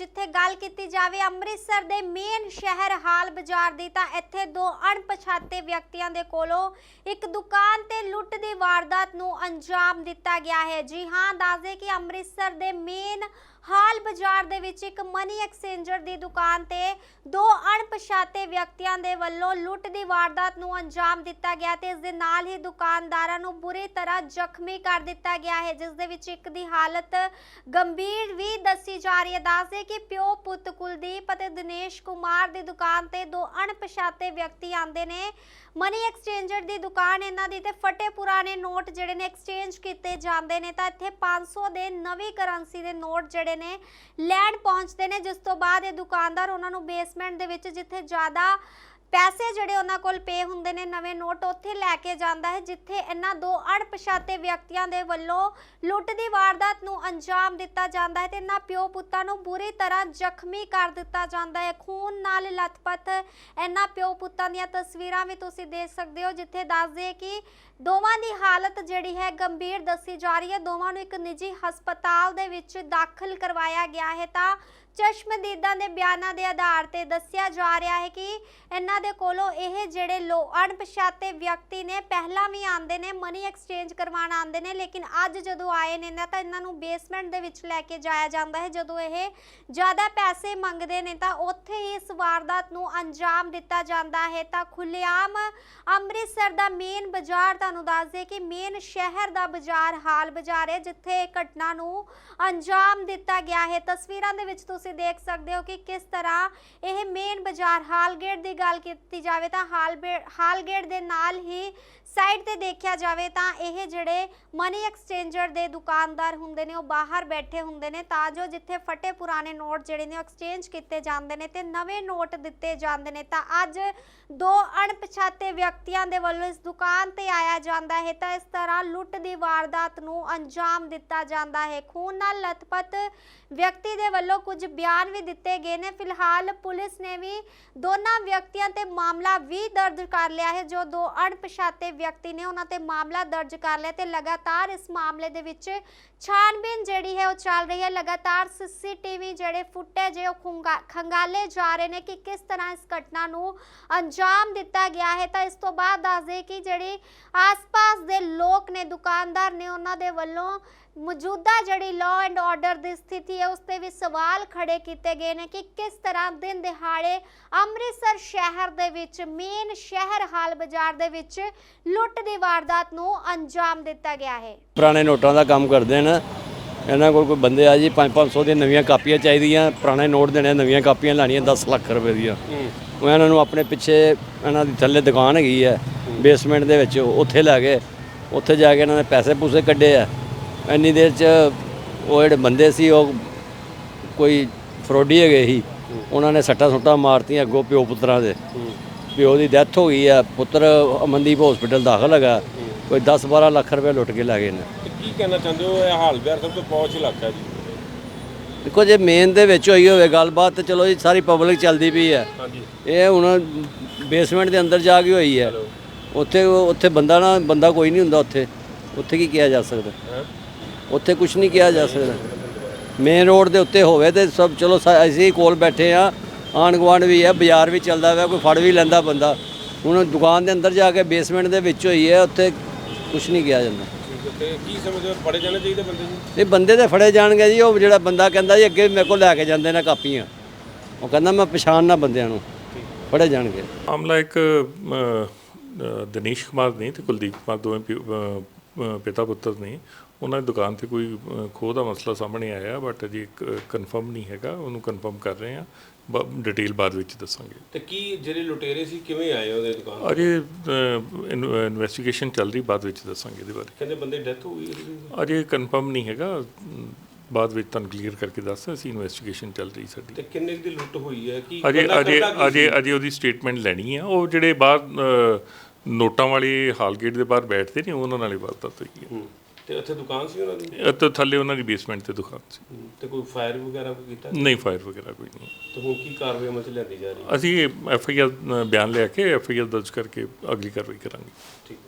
ਜਿੱਥੇ ਗੱਲ ਕੀਤੀ ਜਾਵੇ ਅੰਮ੍ਰਿਤਸਰ ਦੇ ਮੇਨ ਸ਼ਹਿਰ ਹਾਲ ਬਾਜ਼ਾਰ ਦੀ, ਤਾਂ ਇੱਥੇ ਦੋ ਅਣਪਛਾਤੇ ਵਿਅਕਤੀਆਂ ਦੇ ਕੋਲੋਂ ਇੱਕ ਦੁਕਾਨ ਤੇ ਲੁੱਟ ਦੀ ਵਾਰਦਾਤ ਨੂੰ ਅੰਜਾਮ ਦਿੱਤਾ ਗਿਆ ਹੈ। ਜੀ ਹਾਂ, ਦੱਸਦੇ ਕਿ ਅੰਮ੍ਰਿਤਸਰ ਦੇ ਮੇਨ ਹਾਲ ਬਾਜ਼ਾਰ ਦੇ ਵਿੱਚ ਇੱਕ ਮਨੀ ਐਕਸਚੇਂਜਰ ਦੀ ਦੁਕਾਨ ਤੇ ਦੋ ਅਣਪਛਾਤੇ ਵਿਅਕਤੀਆਂ ਦੇ ਵੱਲੋਂ ਲੁੱਟ ਦੀ ਵਾਰਦਾਤ ਨੂੰ ਅੰਜਾਮ ਦਿੱਤਾ ਗਿਆ ਤੇ ਇਸ ਦੇ ਨਾਲ ਹੀ ਦੁਕਾਨਦਾਰਾਂ ਨੂੰ ਬੁਰੀ ਤਰ੍ਹਾਂ ਜ਼ਖਮੀ ਕਰ ਦਿੱਤਾ ਗਿਆ ਹੈ, ਜਿਸ ਦੇ ਵਿੱਚ ਇੱਕ ਦੀ ਹਾਲਤ ਗੰਭੀਰ ਵੀ ਦੱਸੀ ਜਾ ਰਹੀ ਹੈ। ਦੱਸਦੇ ਕਿ ਪਿਓ ਪੁੱਤ ਕੁਲਦੀਪ ਅਤੇ ਦਿਨੇਸ਼ ਕੁਮਾਰ ਦੀ ਦੁਕਾਨ ਤੇ ਦੋ ਅਣਪਛਾਤੇ ਵਿਅਕਤੀ ਆਂਦੇ ਨੇ। ਮਨੀ ਐਕਸਚੇਂਜਰ ਦੀ ਦੁਕਾਨ ਇਹਨਾਂ ਦੀ ਤੇ ਫਟੇ ਪੁਰਾਣੇ ਨੋਟ ਜਿਹੜੇ ਨੇ ਐਕਸਚੇਂਜ ਕੀਤੇ ਜਾਂਦੇ ਨੇ, ਤਾਂ ਇੱਥੇ 500 ਦੇ ਨਵੀਂ ਕਰੰਸੀ ਦੇ ਨੋਟ ਜਿਹੜੇ ਨੇ ਲੈਣ ਪਹੁੰਚਦੇ ਨੇ, ਜਿਸ ਤੋਂ ਬਾਅਦ ਇਹ ਦੁਕਾਨਦਾਰ ਉਹਨਾਂ ਨੂੰ ਬੇਸਮੈਂਟ ਦੇ ਵਿੱਚ ਜਿੱਥੇ ਜ਼ਿਆਦਾ ਪੈਸੇ ਜਿਹੜੇ ਉਹਨਾਂ ਕੋਲ ਪੇ ਹੁੰਦੇ ਨੇ, ਨਵੇਂ ਨੋਟ ਉੱਥੇ ਲੈ ਕੇ ਜਾਂਦਾ ਹੈ, ਜਿੱਥੇ ਇਹਨਾਂ ਦੋ ਅਣਪਛਾਤੇ ਵਿਅਕਤੀਆਂ ਦੇ ਵੱਲੋਂ ਲੁੱਟ ਦੀ ਵਾਰਦਾਤ ਨੂੰ ਅੰਜਾਮ ਦਿੱਤਾ ਜਾਂਦਾ ਹੈ ਤੇ ਇਹਨਾਂ ਪਿਓ ਪੁੱਤਾਂ ਨੂੰ ਬੁਰੀ ਤਰ੍ਹਾਂ ਜ਼ਖਮੀ ਕਰ ਦਿੱਤਾ ਜਾਂਦਾ ਹੈ। ਖੂਨ ਨਾਲ ਲਥਪਥ ਇਹਨਾਂ ਪਿਓ ਪੁੱਤਾਂ ਦੀਆਂ ਤਸਵੀਰਾਂ ਵੀ ਤੁਸੀਂ ਦੇਖ ਸਕਦੇ ਹੋ, ਜਿੱਥੇ ਦੱਸਦੇ ਕਿ ਦੋਵਾਂ ਦੀ ਹਾਲਤ ਜਿਹੜੀ ਹੈ ਗੰਭੀਰ ਦੱਸੀ ਜਾ ਰਹੀ ਹੈ। ਦੋਵਾਂ ਨੂੰ ਇੱਕ ਨਿੱਜੀ ਹਸਪਤਾਲ ਦੇ ਵਿੱਚ ਦਾਖਲ ਕਰਵਾਇਆ ਗਿਆ ਹੈ ਤਾਂ ਚਸ਼ਮਦੀਦਾਂ ਦੇ ਬਿਆਨਾਂ ਦੇ ਆਧਾਰ ਤੇ ਦੱਸਿਆ ਜਾ ਰਿਹਾ ਹੈ ਕਿ ਇਹਨਾਂ ਦੇ ਕੋਲੋਂ ਇਹ ਜਿਹੜੇ ਲੋ ਅਣਪਛਾਤੇ ਵਿਅਕਤੀ ਨੇ, ਪਹਿਲਾਂ ਵੀ ਆਂਦੇ ਨੇ ਮਨੀ ਐਕਸਚੇਂਜ ਕਰਵਾਉਣ ਆਂਦੇ ਨੇ, ਲੇਕਿਨ ਅੱਜ ਜਦੋਂ ਆਏ ਨੇ ਨਾ, ਤਾਂ ਇਹਨਾਂ ਨੂੰ ਬੇਸਮੈਂਟ ਦੇ ਵਿੱਚ ਲੈ ਕੇ ਜਾਇਆ ਜਾਂਦਾ ਹੈ। ਜਦੋਂ ਇਹ ਜ਼ਿਆਦਾ ਪੈਸੇ ਮੰਗਦੇ ਨੇ, ਤਾਂ ਉੱਥੇ ਹੀ ਇਸ ਵਾਰਦਾਤ ਨੂੰ ਅੰਜਾਮ ਦਿੱਤਾ ਜਾਂਦਾ ਹੈ। ਤਾਂ ਖੁੱਲੇਆਮ ਅੰਮ੍ਰਿਤਸਰ ਦਾ ਮੇਨ ਬਾਜ਼ਾਰ ਤੁਹਾਨੂੰ ਦੱਸ ਦੇ ਕਿ ਮੇਨ ਸ਼ਹਿਰ ਦਾ ਬਾਜ਼ਾਰ ਹਾਲ ਬਾਜ਼ਾਰ ਹੈ, ਜਿੱਥੇ ਇਹ ਘਟਨਾ ਨੂੰ ਅੰਜਾਮ ਦਿੱਤਾ ਗਿਆ ਹੈ। ਤਸਵੀਰਾਂ ਦੇ ਵਿੱਚ ਤੁਸੀਂ ਤੁਸੀਂ ਦੇਖ ਸਕਦੇ ਹੋ ਕਿ ਕਿਸ ਤਰ੍ਹਾਂ ਇਹ ਮੇਨ ਬਾਜ਼ਾਰ ਹਾਲਗੇਟ ਦੀ ਗੱਲ ਕੀਤੀ ਜਾਵੇ ਤਾਂ ਹਾਲਗੇਟ ਦੇ ਨਾਲ ਹੀ ਸਾਈਡ ਤੇ ਦੇਖਿਆ ਜਾਵੇ ਤਾਂ ਇਹ ਜਿਹੜੇ ਮਨੀ ਐਕਸਚੇਂਜਰ ਦੇ ਦੁਕਾਨਦਾਰ ਹੁੰਦੇ ਨੇ, ਉਹ ਬਾਹਰ ਬੈਠੇ ਹੁੰਦੇ ਨੇ, ਤਾਂ ਜੋ ਜਿੱਥੇ ਫਟੇ ਪੁਰਾਣੇ ਨੋਟ ਜਿਹੜੇ ਨੇ ਉਹ ਐਕਸਚੇਂਜ ਕੀਤੇ ਜਾਂਦੇ ਨੇ ਤੇ ਨਵੇਂ ਨੋਟ ਦਿੱਤੇ ਜਾਂਦੇ ਨੇ, ਤਾਂ ਅੱਜ ਦੋ ਅਣਪਛਾਤੇ ਵਿਅਕਤੀਆਂ ਦੇ ਵੱਲੋਂ ਇਸ ਦੁਕਾਨ ਤੇ ਆਇਆ ਜਾਂਦਾ ਹੈ, ਤਾਂ ਇਸ ਤਰ੍ਹਾਂ ਲੁੱਟ ਦੀ ਵਾਰਦਾਤ ਨੂੰ ਅੰਜਾਮ ਦਿੱਤਾ ਜਾਂਦਾ ਹੈ। ਖੂਨ ਨਾਲ ਲਥਪਥ ਵਿਅਕਤੀ ਦੇ ਵੱਲੋਂ ਕੁਝ ਬਿਆਨ ਵੀ ਦਿੱਤੇ ਗਏ ਨੇ। ਫਿਲਹਾਲ ਪੁਲਿਸ ਨੇ ਵੀ ਦੋਨਾਂ ਵਿਅਕਤੀਆਂ ਤੇ ਮਾਮਲਾ ਵੀ ਦਰਜ ਕਰ ਲਿਆ ਹੈ। ਜੋ ਦੋ ਅਣਪਛਾਤੇ ਵਿਅਕਤੀ ਨੇ, ਉਹਨਾਂ ਤੇ ਮਾਮਲਾ ਦਰਜ ਕਰ ਲਿਆ ਤੇ ਲਗਾਤਾਰ ਇਸ ਮਾਮਲੇ ਦੇ ਵਿੱਚ ਛਾਣਬੀਨ ਜਿਹੜੀ ਹੈ ਉਹ ਚੱਲ ਰਹੀ ਹੈ। ਲਗਾਤਾਰ ਸੀਸੀਟੀਵੀ ਜਿਹੜੇ ਫੁਟੇਜ ਹੈ, ਉਹ ਖੰਗਾਲੇ ਜਾ ਰਹੇ ਨੇ ਕਿ ਕਿਸ ਤਰ੍ਹਾਂ ਇਸ ਘਟਨਾ ਨੂੰ ਅੰਜਾਮ ਦਿੱਤਾ ਗਿਆ ਹੈ। ਤਾਂ ਇਸ ਤੋਂ ਬਾਅਦ ਦੱਸਦੇ ਕਿ ਜਿਹੜੀ ਆਸ-ਪਾਸ ਦੇ ਲੋਕ ਨੇ, ਦੁਕਾਨਦਾਰ ਨੇ, ਉਹਨਾਂ ਦੇ ਵੱਲੋਂ ਮੌਜੂਦਾ ਜਿਹੜੀ ਲਾਅ ਐਂਡ ਆਰਡਰ ਦੀ ਸਥਿਤੀ ਹੈ ਉਸ ਤੇ ਵੀ ਸਵਾਲ ਖੜੇ ਕੀਤੇ ਗਏ ਨੇ ਕਿ ਕਿਸ ਤਰ੍ਹਾਂ ਦਿਨ ਦਿਹਾੜੇ ਅੰਮ੍ਰਿਤਸਰ ਸ਼ਹਿਰ ਦੇ ਵਿੱਚ ਮੇਨ ਸ਼ਹਿਰ ਹਾਲ ਬਾਜ਼ਾਰ ਦੇ ਵਿੱਚ ਲੁੱਟ ਦੀ ਵਾਰਦਾਤ ਨੂੰ ਅੰਜਾਮ ਦਿੱਤਾ ਗਿਆ ਹੈ। ਪੁਰਾਣੇ ਨੋਟਾਂ ਦਾ ਕੰਮ ਕਰਦੇ ਨੇ ਇਹਨਾਂ ਕੋਲ ਕੋਈ ਬੰਦੇ ਆ ਜੀ 5-500 ਦੀਆਂ ਨਵੀਆਂ ਕਾਪੀਆਂ ਚਾਹੀਦੀਆਂ ਪੁਰਾਣੇ ਨੋਟ ਦੇਣੇ ਨਵੀਆਂ ਕਾਪੀਆਂ ਲੈਣੀਆਂ 10 ਲੱਖ ਰੁਪਏ ਦੀਆਂ। ਉਹ ਇਹਨਾਂ ਨੂੰ ਆਪਣੇ ਪਿੱਛੇ ਇਹਨਾਂ ਦੀ ਥੱਲੇ ਦੁਕਾਨ ਹੈਗੀ ਹੈ ਬੇਸਮੈਂਟ ਦੇ ਵਿੱਚ ਉੱਥੇ ਲੈ ਗਏ। ਉੱਥੇ ਜਾ ਕੇ ਇਹਨਾਂ ਨੇ ਪੈਸੇ ਪੂਸੇ ਕੱਢੇ ਆ। ਇੰਨੀ ਦੇਰ 'ਚ ਉਹ ਜਿਹੜੇ ਬੰਦੇ ਸੀ ਉਹ ਕੋਈ ਫਰੋਡੀ ਹੈਗੇ ਸੀ ਉਹਨਾਂ ਨੇ ਸੱਟਾਂ ਸੁੱਟਾਂ ਮਾਰਤੀਆਂ ਅੱਗੋਂ ਪਿਓ ਪੁੱਤਰਾਂ ਦੇ। ਪਿਓ ਦੀ ਡੈਥ ਹੋ ਗਈ ਆ ਪੁੱਤਰ ਅਮਨਦੀਪ ਹਸਪੀਟਲ ਦਾਖਲ ਹੈਗਾ ਕੋਈ 10-12 ਲੱਖ ਰੁਪਏ ਲੁੱਟ ਕੇ ਲੈ ਗਏ ਨੇ। ਕੀ ਕਹਿਣਾ ਚਾਹੁੰਦੇ ਹੋ ਇਹ ਹਾਲ ਬਿਹਾਰ ਸਭ ਤੋਂ ਪਹੁੰਚ ਇਲਾਕਾ ਜੀ? ਦੇਖੋ ਜੇ ਮੇਨ ਦੇ ਵਿੱਚ ਹੋਈ ਹੋਵੇ ਗੱਲਬਾਤ ਤੇ ਚਲੋ ਜੀ ਸਾਰੀ ਪਬਲਿਕ ਚੱਲਦੀ ਪਈ ਹੈ। ਇਹ ਹੁਣ ਬੇਸਮੈਂਟ ਦੇ ਅੰਦਰ ਜਾ ਕੇ ਹੋਈ ਹੈ। ਉੱਥੇ ਉੱਥੇ ਬੰਦਾ ਨਾ ਬੰਦਾ ਕੋਈ ਨਹੀਂ ਹੁੰਦਾ ਉੱਥੇ। ਉੱਥੇ ਕੀ ਕਿਹਾ ਜਾ ਸਕਦਾ? ਉੱਥੇ ਕੁਝ ਨਹੀਂ ਕਿਹਾ ਜਾ ਸਕਦਾ। ਮੇਨ ਰੋਡ ਦੇ ਉੱਤੇ ਹੋਵੇ ਤੇ ਸਭ ਚਲੋ ਅਸੀਂ ਕੋਲ ਬੈਠੇ ਆ ਆਂਢ ਗੁਆਂਢ ਵੀ ਹੈ ਬਾਜ਼ਾਰ ਵੀ ਚੱਲਦਾ ਵਾ ਕੋਈ ਫੜ ਵੀ ਲੈਂਦਾ ਬੰਦਾ। ਹੁਣ ਦੁਕਾਨ ਦੇ ਅੰਦਰ ਜਾ ਕੇ ਬੇਸਮੈਂਟ ਦੇ ਵਿੱਚ ਹੋਈ ਹੈ ਉੱਥੇ ਕੁਝ ਨਹੀਂ ਕਿਹਾ ਜਾਂਦਾ। ਕੀ ਸਮਝਦੇ ਫੜੇ ਜਾਣੇ ਚਾਹੀਦੇ ਬੰਦੇ ਜੀ? ਇਹ ਬੰਦੇ ਤੇ ਫੜੇ ਜਾਣਗੇ ਜੀ ਉਹ ਜਿਹੜਾ ਬੰਦਾ ਕਹਿੰਦਾ ਜੀ ਅੱਗੇ ਮੇਰੇ ਕੋਲ ਲੈ ਕੇ ਜਾਂਦੇ ਨੇ ਕਾਪੀਆਂ। ਉਹ ਕਹਿੰਦਾ ਮੈਂ ਪਛਾਣਨਾ ਬੰਦਿਆਂ ਨੂੰ। ਫੜੇ ਜਾਣਗੇ। ਮਾਮਲਾ ਇੱਕ ਦਿਨੇਸ਼ ਕੁਮਾਰ ਨੇ ਤੇ ਕੁਲਦੀਪ ਕੁਮਾਰ ਦੋਵੇਂ ਪਿਤਾ ਪੁੱਤਰ ਨੇ ਉਹਨਾਂ ਦੀ ਦੁਕਾਨ ਤੇ ਕੋਈ ਖੋਹ ਦਾ ਮਸਲਾ ਸਾਹਮਣੇ ਆਇਆ ਬਟ ਅਜੇ ਕਨਫਰਮ ਨਹੀਂ ਹੈਗਾ ਉਹਨੂੰ ਕਨਫਰਮ ਕਰ ਰਹੇ ਆ ਡਿਟੇਲ ਬਾਅਦ ਵਿੱਚ ਦੱਸਾਂਗੇ। ਤੇ ਕੀ ਜਿਹੜੇ ਲੁਟੇਰੇ ਸੀ ਕਿਵੇਂ ਆਏ ਉਹਦੇ ਦੁਕਾਨ ਅਜੇ ਇਨਵੈਸਟੀਗੇਸ਼ਨ ਚੱਲ ਰਹੀ ਬਾਅਦ ਵਿੱਚ ਦੱਸਾਂਗੇ ਇਹਦੇ ਬਾਰੇ। ਕਹਿੰਦੇ ਬੰਦੇ ਡੈਥ ਹੋ ਗਈ। ਅਜੇ ਕਨਫਰਮ ਨਹੀਂ ਹੈਗਾ ਬਾਅਦ ਵਿੱਚ ਤੁਹਾਨੂੰ ਕਲੀਅਰ ਕਰਕੇ ਦੱਸ ਅਸੀਂ ਇਨਵੈਸਟੀਗੇਸ਼ਨ ਚੱਲ ਰਹੀ ਸਾਡੀ। ਤੇ ਕਿੰਨੇ ਦੀ ਲੁੱਟ ਹੋਈ ਹੈ ਕੀ ਅਜੇ ਅਜੇ ਅਜੇ? ਅਜੇ ਉਹਦੀ ਸਟੇਟਮੈਂਟ ਲੈਣੀ ਆ। ਉਹ ਜਿਹੜੇ ਬਾਹਰ ਨੋਟਾਂ ਵਾਲੇ ਹਾਲਗੇਟ ਦੇ ਬਾਹਰ ਬੈਠਦੇ ਨੇ ਉਹਨਾਂ ਨਾਲ ਹੀ ਵਾਰਦਾਤ ਹੋਈ ਹੂੰ। ਤੇ ਉੱਥੇ ਦੁਕਾਨ ਸੀ ਉਹਨਾਂ ਦੀ? ਤਾਂ ਥੱਲੇ ਉਹਨਾਂ ਦੀ ਬੇਸਮੈਂਟ ਤੇ ਦੁਕਾਨ ਸੀ। ਤੇ ਕੋਈ ਫਾਇਰ ਵਗੈਰਾ ਕੋਈ ਕੀਤਾ? ਨਹੀਂ ਫਾਇਰ ਵਗੈਰਾ ਕੋਈ ਨਹੀਂ। ਤੇ ਹੁਣ ਕੀ ਕਾਰਵਾਈ ਅਮਲ ਚ ਲਿਆਂਦੀ ਜਾ ਰਹੀ ਹੈ? ਅਸੀਂ ਐਫ ਆਈ ਆਰ ਬਿਆਨ ਲਿਆ ਕੇ ਐਫ ਆਈ ਆਰ ਦਰਜ ਕਰਕੇ ਅਗਲੀ ਕਾਰਵਾਈ ਕਰਾਂਗੇ। ਠੀਕ